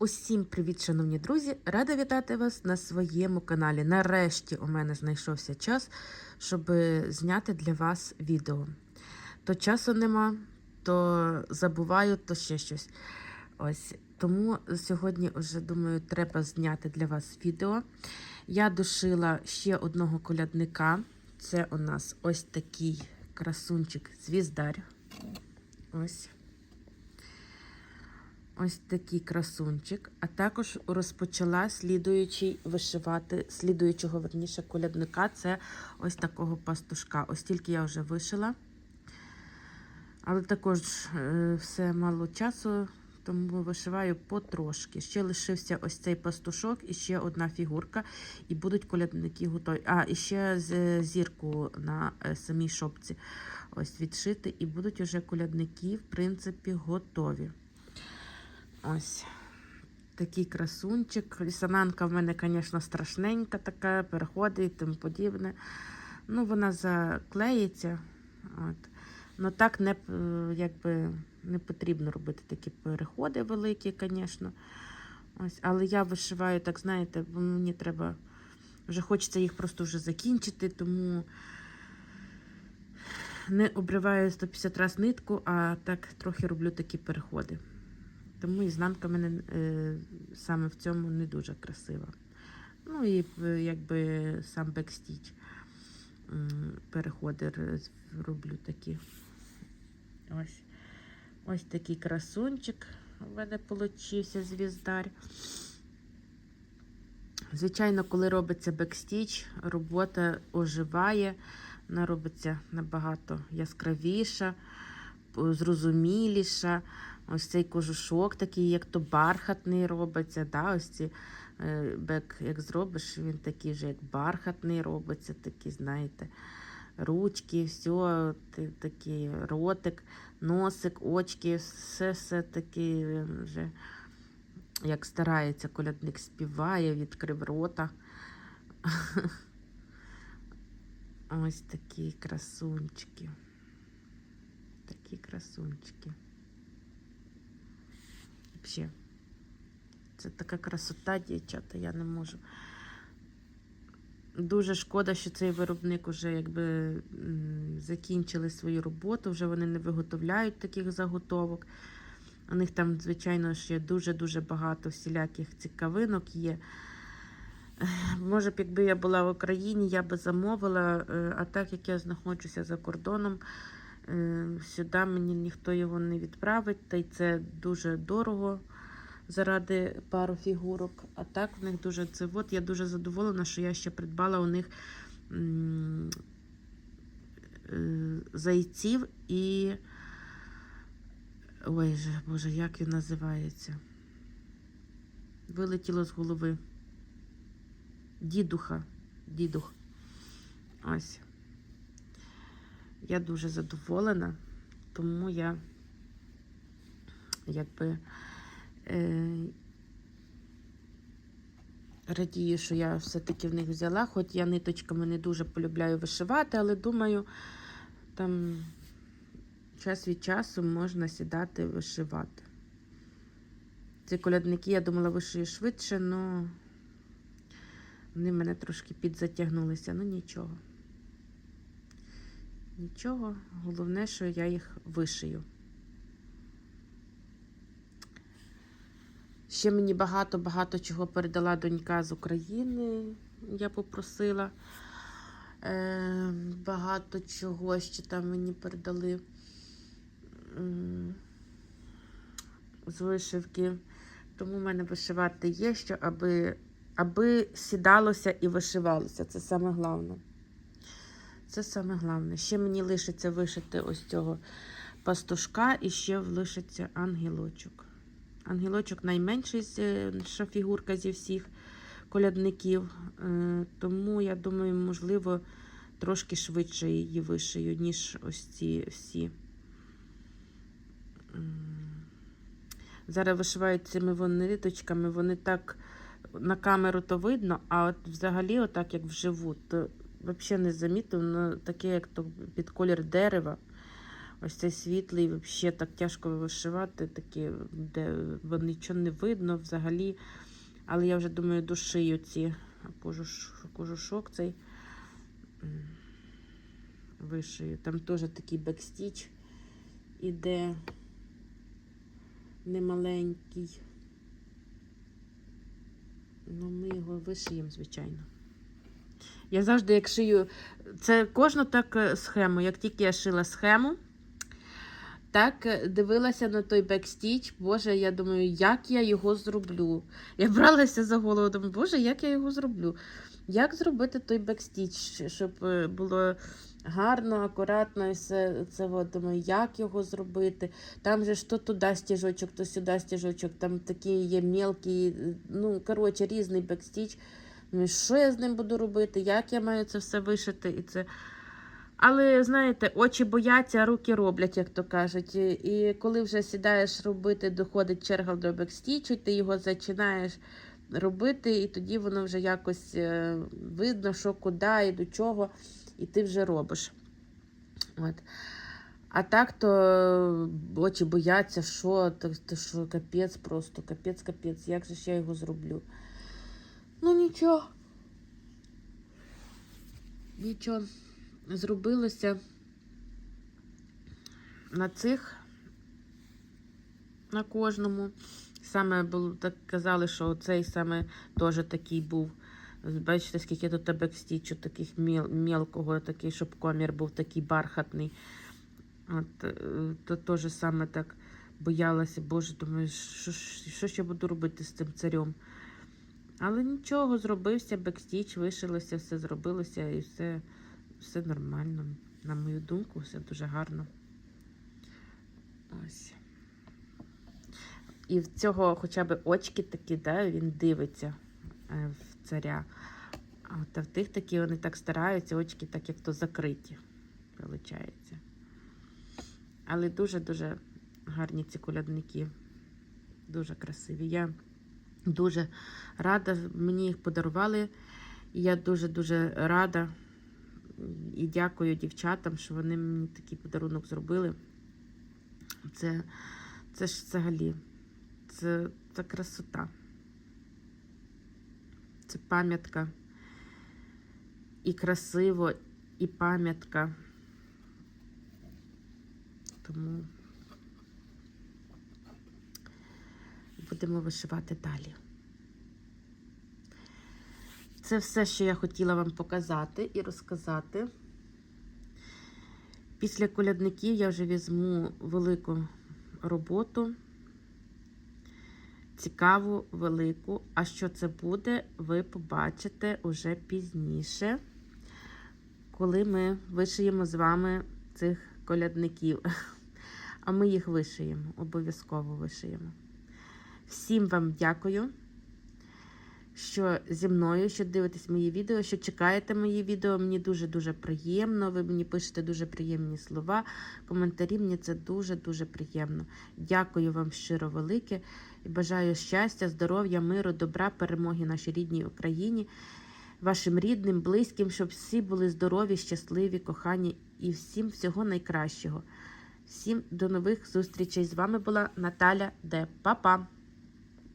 Усім привіт, шановні друзі! Рада вітати вас на своєму каналі. Нарешті у мене знайшовся час, щоб зняти для вас відео. То часу нема, то забуваю, то ще щось. Ось тому сьогодні вже думаю, треба зняти для вас відео. Я дошила ще одного колядника. Це у нас ось такий красунчик звіздар. Ось. Ось такий красунчик, а також розпочала слідуючий вишивати, слідуючого верніше колядника. Це ось такого пастушка. Ось тільки я вже вишила. Але також е, все мало часу, тому вишиваю потрошки. Ще лишився ось цей пастушок і ще одна фігурка, і будуть колядники готові. А, і ще зірку на е, самій шопці ось відшити, і будуть уже колядники, в принципі, готові. Ось такий красунчик. Лісананка в мене, звісно, страшненька така, переходить і тому подібне. Ну, вона заклеїться. От. Ну так не, якби, не потрібно робити такі переходи великі, звісно. Ось, але я вишиваю, так знаєте, бо мені треба. Вже хочеться їх просто вже закінчити, тому не обриваю 150 раз нитку, а так трохи роблю такі переходи. Тому ізнанка мене е, саме в цьому не дуже красива. Ну і е, якби сам бекстіч переходи роблю такі. Ось. Ось такий красунчик у мене получився звіздар. Звичайно, коли робиться бекстіч, робота оживає, вона робиться набагато яскравіша, зрозуміліша. Ось цей кожушок такий, як то бархатний робиться. Да? Ось ці е, бек, як зробиш, він такий же, як бархатний робиться, такий, знаєте, ручки, все, такий ротик, носик, очки, все все таки вже, як старається, колядник співає, відкрив рота. Ось такі красунчики. Такі красунчики. Взагалі. Це така красота, дівчата, я не можу. Дуже шкода, що цей виробник вже якби закінчили свою роботу, вже вони не виготовляють таких заготовок. У них там, звичайно, ще дуже-дуже багато всіляких цікавинок є. Може б, якби я була в Україні, я би замовила, е, а так як я знаходжуся за кордоном, сюди мені ніхто його не відправить, та й це дуже дорого заради пару фігурок. А так в них дуже це. От я дуже задоволена, що я ще придбала у них е, зайців і. Ой, же, Боже, як він називається? Вилетіло з голови. Дідуха. Дідух. Ось. Я дуже задоволена, тому я якби е, радію, що я все-таки в них взяла, хоч я ниточками не дуже полюбляю вишивати, але думаю, там час від часу можна сідати вишивати. Ці колядники, я думала, вишию швидше, але вони мене трошки підзатягнулися. Ну нічого. Нічого, головне, що я їх вишию. Ще мені багато-багато чого передала донька з України. Я попросила. Е, багато чого ще там мені передали з вишивки. Тому в мене вишивати є що, аби, аби сідалося і вишивалося. Це саме головне. Це саме головне. Ще мені лишиться вишити ось цього пастушка і ще лишиться ангелочок. Ангелочок найменший е, фігурка зі всіх колядників. Е, Тому я думаю, можливо, трошки швидше її вишию, ніж ось ці всі. Зараз вишивають цими вони ниточками, вони так на камеру то видно, а от взагалі, отак як вживу, то взагалі не замітно, воно таке, як то під колір дерева. Ось цей світлий, взагалі так тяжко вишивати, такі, де бо нічого не видно взагалі. Але я вже думаю, дошию ці кожуш, кожушок цей вишию. Там теж такий бекстіч іде немаленький. Ну, ми його вишиємо, звичайно. Я завжди, як шию, це кожну так е, схему. Як тільки я шила схему, так е, дивилася на той бекстіч. Боже, я думаю, як я його зроблю. Я бралася за голову, думаю, боже, як я його зроблю. Як зробити той бекстіч, щоб е, було гарно, акуратно і все це. От, думаю, як його зробити. Там же ж то туди стіжочок, то сюди стіжочок, там такі є мелкі, ну, коротше, різний бекстіч. Ну, що я з ним буду робити, як я маю це все вишити і це. Але знаєте, очі бояться, а руки роблять, як то кажуть. І, і коли вже сідаєш робити, доходить черга до бекстічу, ти його починаєш робити, і тоді воно вже якось е, видно, що куди і до чого, і ти вже робиш. От. А так то очі бояться, що, то, то що капець просто, капець, капець, як же ж я його зроблю? Нічого. Нічого. Зробилося на цих, на кожному. Саме було так казали, що цей саме теж такий був. Бачите, скільки тут бекстічу, таких міл, мілкого, такий, щоб комір був такий бархатний. От, е, то теж саме так боялася, боже, думаю, що, що я буду робити з цим царем. Але нічого, зробився бекстіч, вишилося, все зробилося і все, все нормально. На мою думку, все дуже гарно. Ось. І в цього хоча б очки такі, да, він дивиться е, в царя. А от, а в тих такі вони так стараються, очки так як то закриті, виходить. Але дуже-дуже гарні ці колядники. Дуже красиві. Я дуже рада, мені їх подарували. Я дуже-дуже рада і дякую дівчатам, що вони мені такий подарунок зробили. Це, це ж взагалі, це, це красота. Це пам'ятка. І красиво, і пам'ятка. Тому будемо вишивати далі. Це все, що я хотіла вам показати і розказати. Після колядників я вже візьму велику роботу, цікаву, велику. А що це буде, ви побачите уже пізніше, коли ми вишиємо з вами цих колядників. А ми їх вишиємо, обов'язково вишиємо. Всім вам дякую, що зі мною, що дивитесь мої відео, що чекаєте мої відео. Мені дуже-дуже приємно. Ви мені пишете дуже приємні слова, коментарі. Мені це дуже-дуже приємно. Дякую вам щиро велике і бажаю щастя, здоров'я, миру, добра, перемоги нашій рідній Україні, вашим рідним, близьким, щоб всі були здорові, щасливі, кохані і всім всього найкращого. Всім до нових зустрічей. З вами була Наталя Де. Па-па!